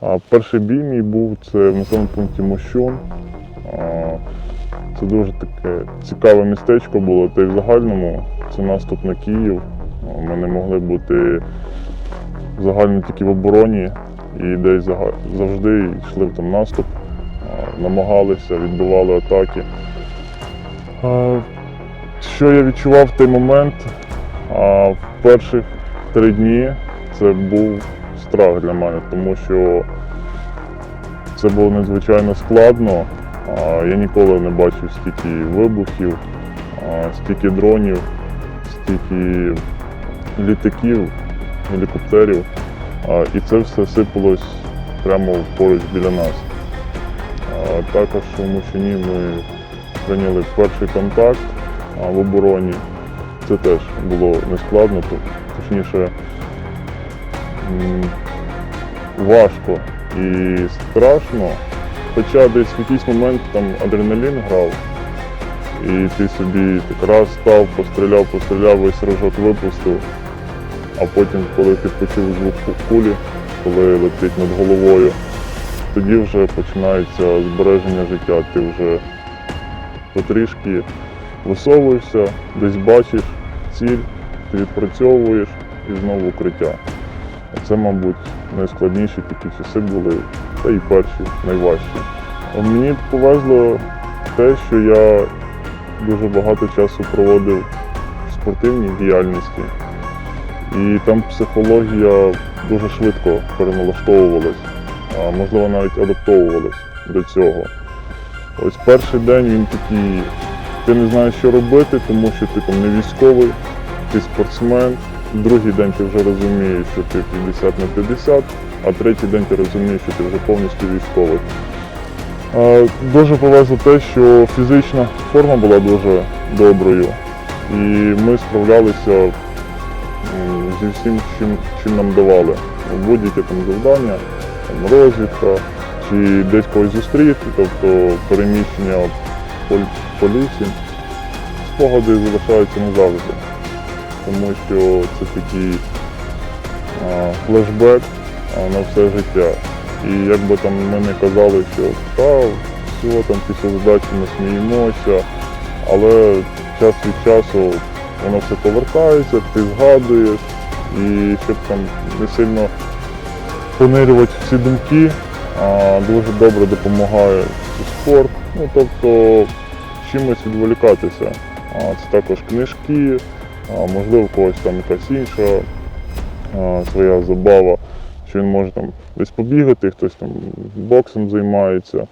А перший бій мій був це в населеному пункті Мощун. Це дуже таке цікаве містечко було, та й в загальному це наступ на Київ. Ми не могли бути загально тільки в обороні і десь завжди йшли в там наступ, намагалися, відбивали атаки. Що я відчував в той момент? А, В перших три дні це був страх для мене, тому що це було надзвичайно складно. Я ніколи не бачив стільки вибухів, стільки дронів, стільки літаків, гелікоптерів. І це все сипалось прямо поруч біля нас. Також у Мощуні ми прийняли перший контакт в обороні. Це теж було нескладно, то- точніше важко і страшно. Хоча десь в якийсь момент там адреналін грав, і ти собі так раз став, постріляв, постріляв, весь рожок випустив, а потім, коли ти почув звук ку- кулі, коли летить над головою, тоді вже починається збереження життя. Ти вже потрішки висовуєшся, десь бачиш ціль, ти відпрацьовуєш і знову укриття. Це, мабуть, найскладніші такі часи були, та і перші, найважчі. А Мені повезло те, що я дуже багато часу проводив в спортивній діяльності, і там психологія дуже швидко переналаштовувалась, а можливо навіть адаптовувалась до цього. Ось перший день він такий, ти не знаєш, що робити, тому що ти там не військовий, ти спортсмен. Другий день ти вже розумієш, що ти 50 на 50, а третій день ти розумієш, що ти вже повністю військовий. Дуже повезло те, що фізична форма була дуже доброю, і ми справлялися зі всім, чим, чим нам давали. Будь-яке там завдання, там, розвідка, чи десь когось зустріти, тобто переміщення по, по. Спогади залишаються назавжди тому що це такий а, флешбек на все життя. І як би там ми не казали, що та, все, там після здачі ми сміємося, але час від часу воно все повертається, ти згадуєш, і щоб там не сильно понирювати всі думки, а, дуже добре допомагає спорт. Ну, тобто чимось відволікатися. А, Це також книжки, можливо, у когось там якась інша а, своя забава, що він може там десь побігати, хтось там боксом займається.